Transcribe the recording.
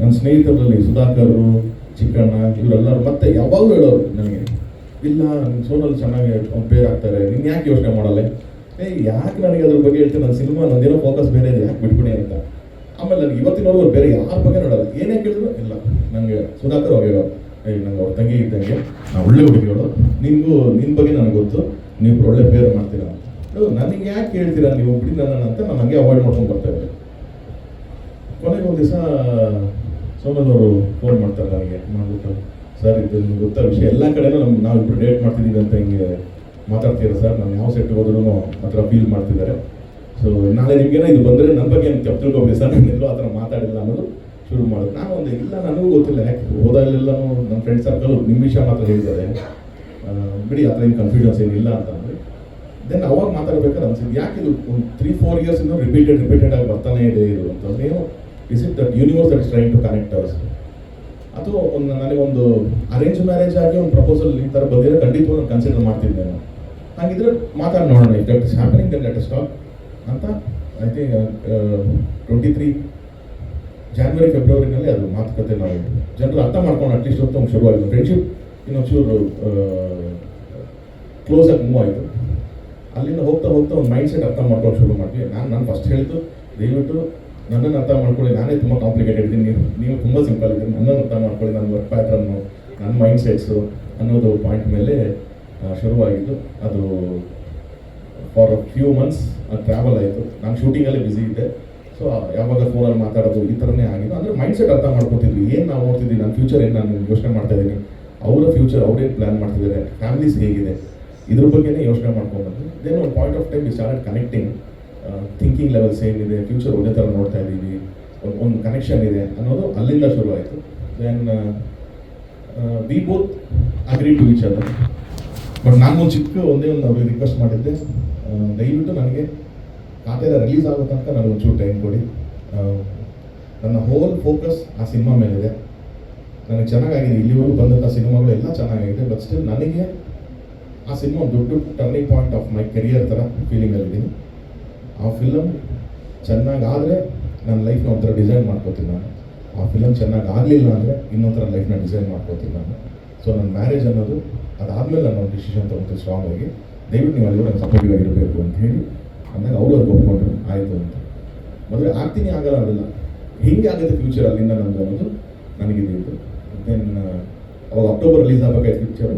ನನ್ನ ಸ್ನೇಹಿತರಲ್ಲಿ ಸುಧಾಕರ್, ಚಿಕ್ಕಣ್ಣ ಇವರೆಲ್ಲರೂ ಮತ್ತೆ ಯಾವಾಗಲೂ ಹೇಳೋರು ನನಗೆ, ಇಲ್ಲ ನನ್ನ ಸೋನಲ್ಲಿ ಚೆನ್ನಾಗಿ ಕಂಪೇರ್ ಆಗ್ತಾರೆ, ನೀನು ಯಾಕೆ ಯೋಚನೆ ಮಾಡಲ್ಲ? ಏ, ಯಾಕೆ ನನಗೆ ಅದ್ರ ಬಗ್ಗೆ ಹೇಳ್ತೀನಿ ನನ್ನ ಸಿನಿಮಾ ನಂದೇನೋ ಫೋಕಸ್ ಬೇರೆ ಇದೆ, ಯಾಕೆ ಬಿಟ್ಬಿಡಿ ಅಂತ. ಆಮೇಲೆ ನನಗೆ ಇವತ್ತಿನವರೆಗೂ ಬೇರೆ ಯಾರ ಬಗ್ಗೆ ನೋಡಲ್ಲ. ಏನೇ ಕೇಳಿದ್ರು, ಇಲ್ಲ ನನಗೆ ಸುಧಾಕರ್ ಅವ್ರು ಹೇಳೋರು. ಏ, ನಂಗೆ ಅವ್ರ ತಂಗಿ ಇದ್ದಂಗೆ, ನಾ ಒಳ್ಳೆ ಹುಡುಗಿಗಳು ನಿಮಗೂ ನಿನ್ನ ಬಗ್ಗೆ ನನಗೆ ಗೊತ್ತು. ನೀವು ಒಳ್ಳೆ ಪೇರ್ ಮಾಡ್ತೀರಾ ಅಂತ. ನನಗೆ ಯಾಕೆ ಹೇಳ್ತೀರಾ? ನೀವು ಬಿಡಿ ನನ್ನ ಅಂತ ನಾನು ಹಂಗೆ ಅವಾಯ್ಡ್ ಮಾಡ್ಕೊಂಡು ಬರ್ತಾ ಇದ್ದೆ ಕೊನೆಗೆ ಒಂದು ದಿವಸ ಸೋಮದವರು ಫೋನ್ ಮಾಡ್ತಾರೆ ನನಗೆ. ಮಾಡ್ಬಿಟ್ಟು, ಸರ್, ಇದು ನಿಮ್ಗೆ ಗೊತ್ತಾ ವಿಷಯ? ಎಲ್ಲ ಕಡೆನೂ ನಮ್ಗೆ ನಾವು ಇಬ್ಬರು ಡೇಟ್ ಮಾಡ್ತಿದ್ದೀವಿ ಅಂತ ಹಿಂಗೆ ಮಾತಾಡ್ತೀರಾ ಸರ್. ನಾನು ಯಾವ ಸೆಟ್ಗೆ ಹೋದ್ರೂ ಥರ ಫೀಲ್ ಮಾಡ್ತಿದ್ದಾರೆ. ಸೊ ನಾಳೆ ನಿಮಗೇನೋ ಇದು ಬಂದರೆ ನನ್ನ ಬಗ್ಗೆ ಏನು ತಪ್ಪು ಸರ್. ನಾನು ಎಲ್ಲೂ ಆ ಥರ ಮಾತಾಡಿಲ್ಲ ಅನ್ನೋದು ಶುರು ಮಾಡೋದು. ನಾನು ಒಂದು ಇಲ್ಲ, ನನಗೂ ಗೊತ್ತಿಲ್ಲ. ಯಾಕೆ? ಹೋದಾಗಲೆಲ್ಲನೂ ನಮ್ಮ ಫ್ರೆಂಡ್ ಸರ್ಕಲ್ ನಿಮ್ಮ ವಿಷಯ ಮಾತ್ರ ಹೇಳಿದ್ದಾರೆ. ಬಿಡಿ, ಆ ಥರ ಏನು ಕನ್ಫ್ಯೂಷನ್ಸ್ ಏನಿಲ್ಲ ಅಂತ ಅಂದರೆ ದೆನ್ ಅವಾಗ ಮಾತಾಡ್ಬೇಕಾದ್ರೆ ಅನ್ಸಿದ್ದು. ಯಾಕೆ ಇದು ಒಂದು ತ್ರೀ ಫೋರ್ ಇಯರ್ಸ್ ಇನ್ನೂ ರಿಪೀಟೆಡ್ ರಿಪೀಟೆಡ್ ಆಗಿ ಬರ್ತಾನೆ ಇದೆ ಇದು ಅಂತಂದ್ರೆ ಏನು is it that universe that is trying to connect ours ಅದು ಒಂದು ನನಗೊಂದು ಅರೇಂಜ್ ಮ್ಯಾರೇಜ್ ಆಗಿ ಒಂದು ಪ್ರಪೋಸಲ್ ಈ ಥರ ಬಂದಿರೋ ಖಂಡಿತವಾಗಿ ನಾನು ಕನ್ಸಿಡರ್ ಮಾಡ್ತಿದ್ದೆ ನಾನು. ಹಾಗಿದ್ರೆ ಮಾತಾಡಿ ನೋಡೋಣ. If that is happening then let stop ಅಂತ I think twenty three January ಫೆಬ್ರವರಿನಲ್ಲಿ ಅದು ಮಾತುಕತೆ ನಾವು ಜನರು ಅರ್ಥ ಮಾಡ್ಕೊಂಡು ಅಟ್ಲೀಸ್ಟ್ ಹೊತ್ತು ಒಂದು ಶುರುವಾಗಿದೆ. ಫ್ರೆಂಡ್ಶಿಪ್ ಇನ್ನೊಂದು ಚೂರು ಕ್ಲೋಸ್ ಆಗಿ ಮೂವ್ ಆಯಿತು. ಅಲ್ಲಿಂದ ಹೋಗ್ತಾ ಹೋಗ್ತಾ ಒಂದು ಮೈಂಡ್ ಸೆಟ್ ಅರ್ಥ ಮಾಡ್ಕೊಂಡು ಶುರು ಮಾಡಿದ್ವಿ ನಾನು ನಾನು ಫಸ್ಟ್ ಹೇಳಿದ್ದು, ದಯವಿಟ್ಟು ನನ್ನನ್ನು ಅರ್ಥ ಮಾಡ್ಕೊಳ್ಳಿ. ನಾನೇ ತುಂಬ ಕಾಂಪ್ಲಿಕೇಟೆಡ್ ಇದ್ದೀನಿ. ನೀವು ನೀವು ತುಂಬ ಸಿಂಪಲ್ ಇದ್ದೀನಿ ನನ್ನನ್ನು ಅರ್ಥ ಮಾಡ್ಕೊಳ್ಳಿ. ನನ್ನ ವರ್ಕ್ ಪ್ಯಾಟ್ರನ್ನು ನನ್ನ ಮೈಂಡ್ ಸೆಟ್ಸು ಅನ್ನೋದು ಪಾಯಿಂಟ್ ಮೇಲೆ ಶುರುವಾಗಿದ್ದು ಅದು ಫಾರ್ ಫ್ಯೂ ಮಂತ್ಸ್ ಅದು ಟ್ರಾವೆಲ್ ಆಯಿತು. ನಾನು ಶೂಟಿಂಗಲ್ಲೇ ಬ್ಯುಸಿ ಇದ್ದೆ. ಸೊ ಯಾವಾಗ ಫೋನಲ್ಲಿ ಮಾತಾಡೋದು ಈ ಥರನೇ ಆಗಿದ್ದು. ಅಂದರೆ ಮೈಂಡ್ ಸೆಟ್ ಅರ್ಥ ಮಾಡ್ಕೊತಿದ್ವಿ. ಏನು ನಾವು ನೋಡ್ತಿದ್ವಿ? ನನ್ನ ಫ್ಯೂಚರ್ ಏನು ನಾನು ಯೋಚನೆ ಮಾಡ್ತಾ ಇದ್ದೀನಿ? ಅವರ ಫ್ಯೂಚರ್ ಅವ್ರೇನು ಪ್ಲ್ಯಾನ್ ಮಾಡ್ತಿದ್ದಾರೆ? ಫ್ಯಾಮಿಲೀಸ್ ಹೇಗಿದೆ? ಇದ್ರ ಬಗ್ಗೆನೇ ಯೋಚನೆ ಮಾಡ್ಕೊಂಡು ದೆನ್ ಒಂದು point of time start connecting thinking levels ಏನಿದೆ ಫ್ಯೂಚರ್ ಒಂದೇ ಥರ ನೋಡ್ತಾ ಇದ್ದೀವಿ, ಒಂದು ಕನೆಕ್ಷನ್ ಇದೆ ಅನ್ನೋದು ಅಲ್ಲಿಂದ ಶುರು ಆಯಿತು then we both agree to each other but ನಾನು ಚಿಕ್ಕ ಒಂದೇ ಒಂದು ಅವ್ರಿಗೆ ರಿಕ್ವೆಸ್ಟ್ ಮಾಡಿದ್ದೆ. ದಯವಿಟ್ಟು ನನಗೆ ಖಾತೆ ರಿಲೀಸ್ ಆಗೋ ತನಕ ನನಗೆ ಒಂಚೂರು ಟೈಮ್ ಕೊಡಿ. ನನ್ನ ಹೋಲ್ ಫೋಕಸ್ ಆ ಸಿನಿಮಾ ಮೇಲಿದೆ. ನನಗೆ ಚೆನ್ನಾಗಾಗಿದೆ, ಇಲ್ಲಿವರೆಗೂ ಬಂದಂಥ ಸಿನಿಮಾಗಳು ಎಲ್ಲ ಚೆನ್ನಾಗಿದೆ ಬಟ್ ಸ್ಟಿಲ್ ನನಗೆ ಆ ಸಿನಿಮಾ ದೊಡ್ಡ turning point of my career ಥರ ಫೀಲಿಂಗಲ್ಲಿದ್ದೀನಿ ಆ ಫಿಲಮ್ ಚೆನ್ನಾಗಾದರೆ ನನ್ನ ಲೈಫ್ನ ಒಂಥರ ಡಿಸೈನ್ ಮಾಡ್ಕೋತೀನಿ ನಾನು. ಆ ಫಿಲಮ್ ಚೆನ್ನಾಗಿ ಆಗಲಿಲ್ಲ ಅಂದರೆ ಇನ್ನೊಂಥರ ಲೈಫ್ನ ಡಿಸೈನ್ ಮಾಡ್ಕೋತೀನಿ ನಾನು. ಸೊ ನನ್ನ ಮ್ಯಾರೇಜ್ ಅನ್ನೋದು ಅದಾದಮೇಲೆ ನಾನು ಡಿಸಿಷನ್ ತೊಗೊತೀನಿ ಸ್ಟ್ರಾಂಗ್ ಆಗಿ. ದಯವಿಟ್ಟು ನೀವು ಅಲ್ಲಿಗೂ ನಂಗೆ ಸಪೋರ್ಟಿವ್ ಆಗಿರಬೇಕು ಅಂತ ಹೇಳಿ ಅಂದಾಗ ಅವರು ಅದು ಒಪ್ಕೊಂಡ್ರು. ಆಯಿತು ಅಂತ. ಮದುವೆ ಆಗ್ತೀನಿ ಆಗಲ್ಲ ಅನ್ನೋದಿಲ್ಲ ಹೆಂಗೆ ಆಗುತ್ತೆ ಫ್ಯೂಚರ್ ಅಲ್ಲಿಂದ ನಮ್ದು ಅನ್ನೋದು ನನಗಿದ್ದು ದೆನ್ ಅವಾಗ ಅಕ್ಟೋಬರ್ ರಿಲೀಸ್ ಆಗಬೇಕಾಯ್ತು ಪಿಕ್ಚರು